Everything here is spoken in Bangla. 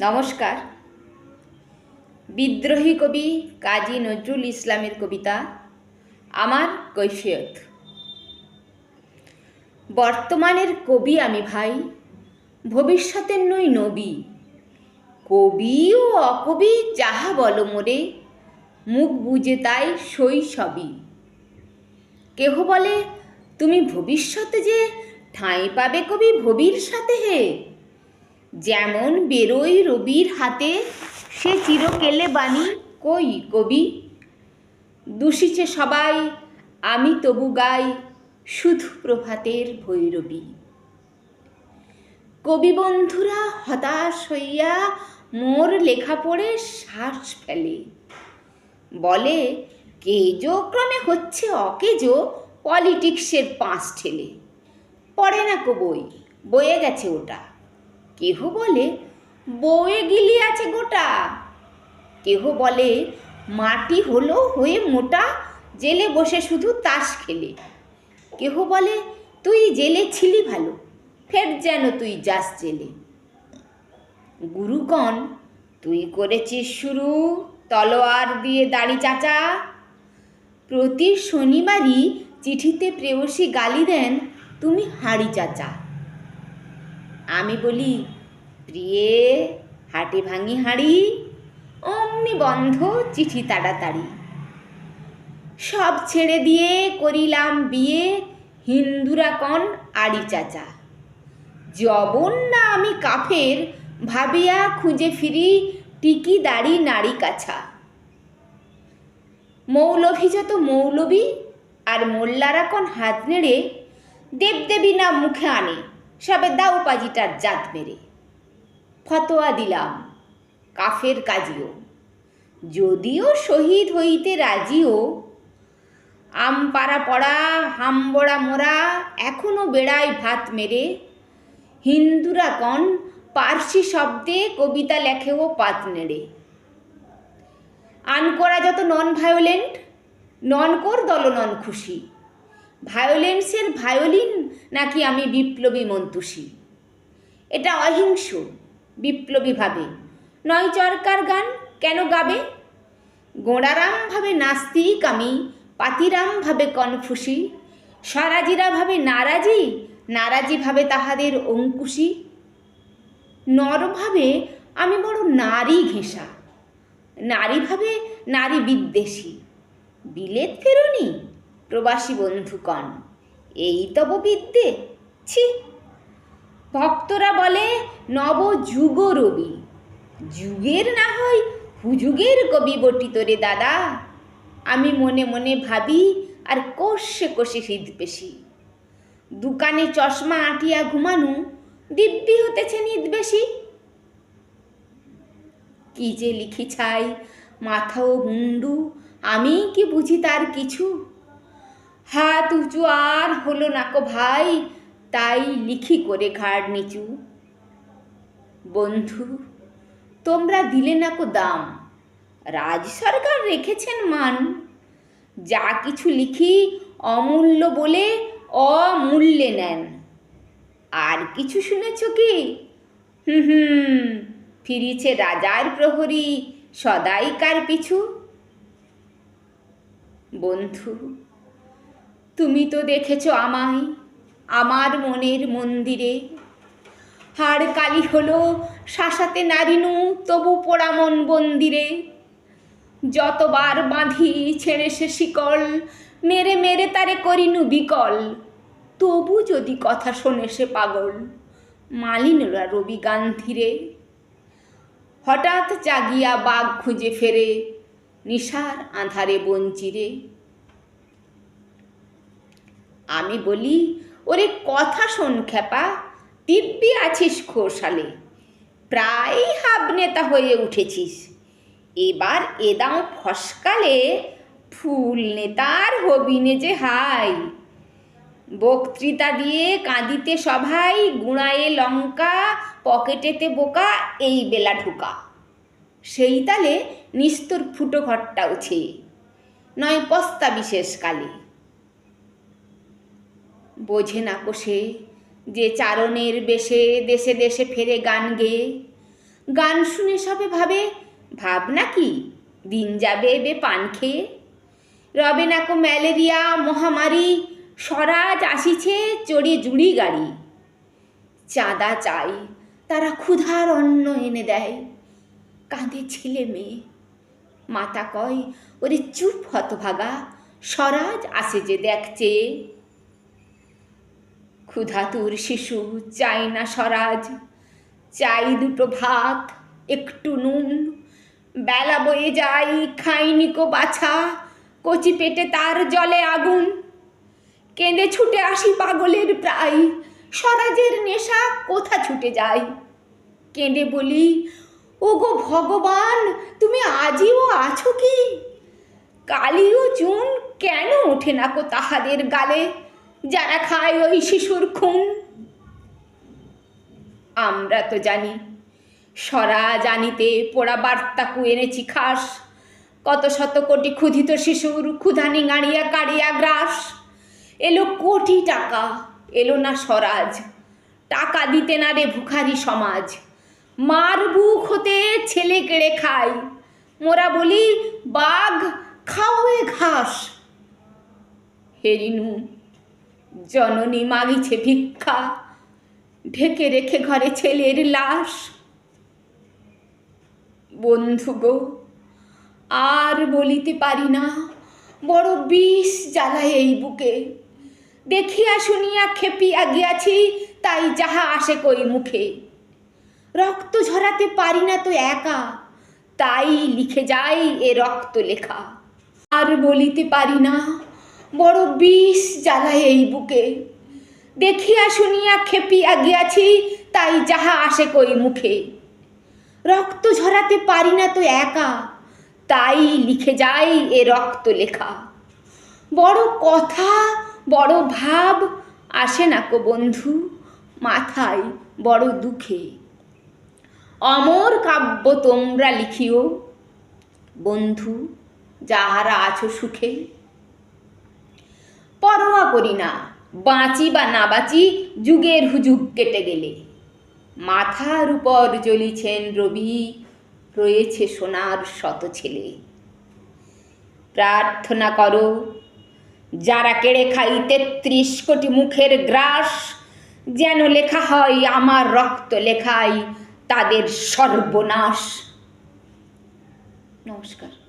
নমস্কার। বিদ্রোহী কবি কাজী নজরুল ইসলামের কবিতা, আমার কৈফিয়ত। বর্তমানের কবি আমি ভাই, ভবিষ্যতের নই নবী। কবি ও অকবি যাহা বলো মোরে মুখ বুঝে তাই সই সবই। কেহ বলে, তুমি ভবিষ্যতে যে ঠাঁই পাবে কবি ভবির সাথে হে? যেমন বেরোই রবির হাতে, সে চিরকেলে বাণী কই কবি? দূষিছে সবাই, আমি তবু গাই শুধু প্রভাতের ভৈরবী। কবি বন্ধুরা হতাশ হইয়া মোর লেখা পড়ে শ্বাস ফেলে। বলে, কেজো ক্রমে হচ্ছে অকেজো পলিটিক্সের পাঁচ ঠেলে। পড়ে না কো বই বয়ে গেছে ওটা। কেহ বলে, বয়ে গিলি আছে গোটা। কেহ বলে, মাটি হলো হয়ে মোটা, জেলে বসে শুধু তাস খেলে। কেহ বলে, তুই জেলে ছিলি ভালো, ফের যেন তুই যাস জেলে। গুরুগণ, তুই করেছিস শুরু, তলোয়ার দিয়ে দাড়ি চাচা। প্রতি শনিবারই চিঠিতে প্রেয়সী গালি দেন, তুমি হাঁড়ি চাচা। আমি বলি, প্রিয়ে, হাটে ভাঙি হাঁড়ি, অমনি বন্ধ চিঠি তাড়াতাড়ি। সব ছেড়ে দিয়ে করিলাম বিয়ে, হিন্দুরা কন আড়ি চাচা। জবন না আমি কাফের, ভাবিয়া খুঁজে ফিরি টিকি দাড়ি নাড়ি কাছা। মৌলভী যত মৌলবী, আর মোল্লারা কন হাত নেড়ে, দেবদেবী না মুখে আনে। সবে দাও পাজিটার জাত মেরে ফতোয়া দিলাম কাফের কাজিও। যদিও শহীদ হইতে রাজিও, আম পাড়া পড়া হামবড়া মোরা এখনও বেড়ায় ভাত মেরে। হিন্দুরা কন পার্সি শব্দে কবিতা লেখেও পাত নেড়ে। আনকরা যত নন ভায়োলেন্ট নন কোর দল নন খুশি। ভায়োলেন্সের ভায়োলিন নাকি আমি বিপ্লবী মন্তুষী? এটা অহিংস বিপ্লবী ভাবে নয় চরকার গান কেন গাবে? গোড়ারাম ভাবে নাস্তিক আমি, পাতিরামভাবে কনফুসি। স্বরাজিরা ভাবে নারাজি নারাজি ভাবে তাহাদের অঙ্কুশি। নরভাবে আমি বড় নারী ঘেঁষা, নারীভাবে নারী বিদ্বেষী। বিলেত ফেরুনি? প্রবাসী বন্ধুকণ এই তব বিদ্যে ছি। ভক্তরা বলে নব যুগ রবি যুগের না হয় হুযুগের কবি বটি তোরে দাদা। আমি মনে মনে ভাবি, আর কষে কষে হৃদপেশি দোকানে চশমা আটিয়া ঘুমানু, দিব্যি হতেছে নিদ বেশি। কি যে লিখি ছাই, মাথাও মুন্ডু, আমি কি বুঝি তার কিছু? হাত উঁচু আর হলো নাকো ভাই, তাই লিখি করে ঘাড় নিচু। বন্ধু, তোমরা দিলে নাকো দাম, রাজ সরকার রেখেছেন মান। যা কিছু লিখি অমূল্য বলে অমূল্যে নেন। আর কিছু শুনেছ কি? হুম হুম, ফিরিছে রাজার প্রহরী সদাই কার পিছু। বন্ধু তুমি তো দেখেছ আমায়, আমার মনের মন্দিরে। হাড় কালি হলো শাসাতে নারিনু তবু পোড়া মন বন্দিরে। যতবার বাঁধি ছেড়ে সে শিকল, মেরে মেরে তারে করিনু বিকল। তবু যদি কথা শোনে সে পাগল, মালিনরা রবি গান্ধিরে। হঠাৎ জাগিয়া বাঘ খুঁজে ফেরে, নিশার আধারে বঞ্চিরে। আমি বলি, ওরে কথা শোন খেপা দিব্যি আছিস খোরসালে প্রায় হাব নেতা হয়ে উঠেছিস। এবার এদাও ফসকালে, ফুল নেতার হবিনে যে হাই। বক্তৃতা দিয়ে কাঁদিতে সভাই গুঁড়ায়ে লঙ্কা, পকেটেতে বোকা, এই বেলা ঢুকা। সেই তালে নিস্তর ফুটো ঘরটা উছে। নয় পস্তা বিশেষ কালে বোঝে না কোষে যে চারণের বেশে দেশে দেশে ফেরে গান গেয়ে গান শুনে সবে ভাবে, ভাবনা কি? দিন যাবে বে পান খেয়ে রবে নাকো ম্যালেরিয়া, মহামারী, স্বরাজ আসিছে চড়ে জুড়ি গাড়ি। চাঁদা চাই, তারা ক্ষুধার অন্ন এনে দেয়। কাঁধে ছেলে মেয়ে। মাতা কয়, ওরে চুপ হতভাগা, স্বরাজ আসে যে দেখছে। ক্ষুধাতুর শিশু, চাই না স্বরাজ। চাই দুটো ভাত, একটু নুন। বেলা বয়ে যাই খাইনি কো বাছা। কচি পেটে তার জলে আগুন। কেঁদে ছুটে আসি পাগলের প্রায়। স্বরাজের নেশা কোথা ছুটে যাই কেঁদে বলি, ওগো ভগবান, তুমি আজিও আছো কি? কালিও চুন কেন ওঠে না কো তাহাদের গালে? যারা খায় ওই শিশুর খুন। আমরা তো জানি, সরা জানিতে পোড়া বার্তাকু এনেছি খাস। কত শত কোটি ক্ষুধিত শিশুর ক্ষুধানি নিঙাড়িয়া কাড়িয়া গ্রাস। এলো কোটি টাকা, এলো না স্বরাজ। টাকা দিতে না রে ভুখারি সমাজ। মার বুক হতে ছেলে কেড়ে খায়। মোরা বলি, বাঘ খাওয়ে ঘাস। হেরিনু জননী মাগিছে ভিক্ষা। ঢেকে রেখে ঘরে ছেলের লাশ। বন্ধু গো, আর বলিতে পারি না, বড় বিষ জ্বালায় এই বুকে। দেখিয়া শুনিয়া খেপিয়া গিয়াছি, তাই যাহা আসে কই মুখে। রক্ত ঝরাতে পারি না তো একা, তাই লিখে যাই এ রক্ত লেখা। আর বলিতে পারি না বড় বিষ জ্বালায় এই বুকে। দেখিয়া শুনিয়া খেপিয়া গিয়াছি, তাই যাহা আসে কই মুখে। রক্ত ঝরাতে পারি না তো একা, তাই লিখে যাই এ রক্ত লেখা। বড় কথা, বড় ভাব আসে না কো বন্ধু, মাথায় বড় দুঃখে। অমর কাব্য তোমরা লিখিও, বন্ধু, যাহারা আছো সুখে। পরোয়া করি না। বাঁচি বা না বাঁচি যুগের হুজুগ কেটে গেলে। মাথার উপর জ্বলিছেন রবি, রয়েছে সোনার শত ছেলে। প্রার্থনা করো, যারা কেড়ে খাই তেত্রিশ কোটি মুখের গ্রাস, যেন লেখা হয় আমার রক্ত লেখাই তাদের সর্বনাশ। নমস্কার।